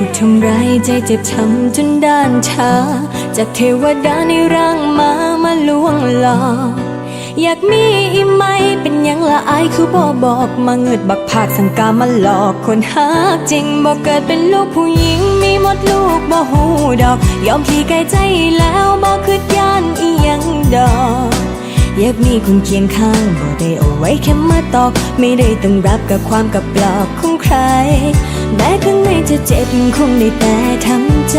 ถูกทำร้ายใจเจ็บช้ำจนด้านชา จากเทวดาในร่างมามาลวงหลอกอยากมีอีไหมเป็นยังละอายคือบ่บอกมาเงิดบักผากสังกามาหลอกคนหากจริงบอกเกิดเป็นลูกผู้หญิงมีหมดลูกบ่หูดอก ยอมพี่ไกลใจแล้ว อยากมีคนเคียงข้างบ่ได้เอาไว้แค่มาตอก ไม่ได้ต้องรับกับความกับปลอกของใครแม้ข้างในจะเจ็บคงได้แต่ทำใจ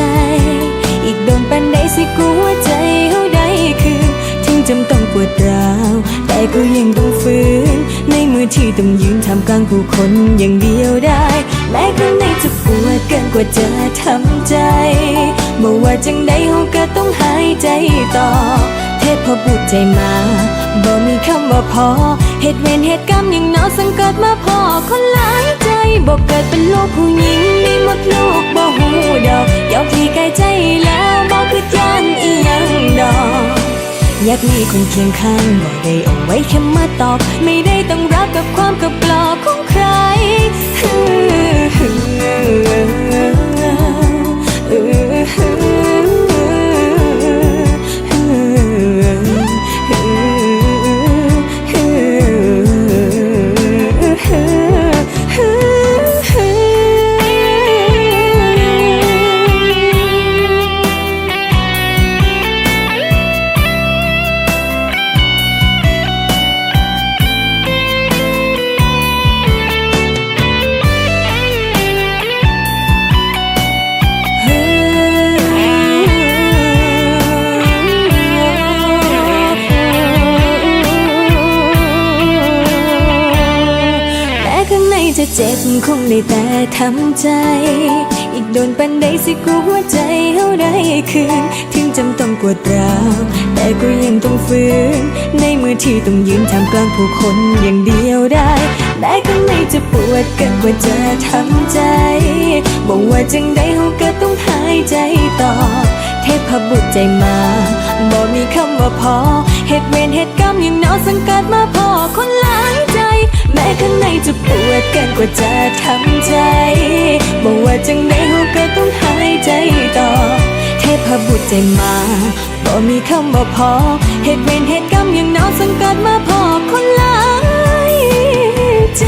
อีกโดนปันใดสิกลัวใจเฮาได้คืนถึงจำต้องปวดร้าวแต่ก็ยังต้องฝืน ในมือที่ต้องยืนทำกลางผู้คนอย่างเดียวได้ แม้ข้างในจะปวดเกินกว่าจะทำใจบ่ว่าจังใดเฮาก็ต้องหายใจต่อ เทพบุตรใจมา บ่มีคำว่าพอเหตุเวรเหตุกรรมยังนอสังเกิดมาพอคนหลายใจบ่เกิดเป็นลูกผู้หญิงมีหมดลูกบ่หูดอกยอมพี่ไกลใจแล้วบ่คือยานอีหยังดอกอยากมีคนเคียงข้างบ่ได้เอาไว้แค่มาตอบ ไม่ได้ต้องรักกับความกับปลอกของใคร จะเจ็บคงได้แต่ทำใจ อีกโดนปันใดสิกลัวหัวใจเฮาได้คืน ถึงจำต้องปวดร้าวแต่ก็ยังต้องฝืน ในมือที่ต้องยืนทำกลางผู้คนอย่างเดียวได้แม้ข้างในจะปวดเกินกว่าจะทำใจ บอกว่าจังใดเฮาก็ต้องหายใจต่อ เทพบุตรใจมาบ่มีคำว่าพอเหตุเวรเหตุกรรมยังนอสังกัดมาพอคน ข้างในจะปวดเกินกว่าจะทำใจบอกว่าจังไหนเขก็ต้องหายใจต่อ เทพบุตรใจมาบ่มีคำว่าพอ เหตุเวรเหตุกรรมอย่างน้องสังกัดมาพอคนหลายใจ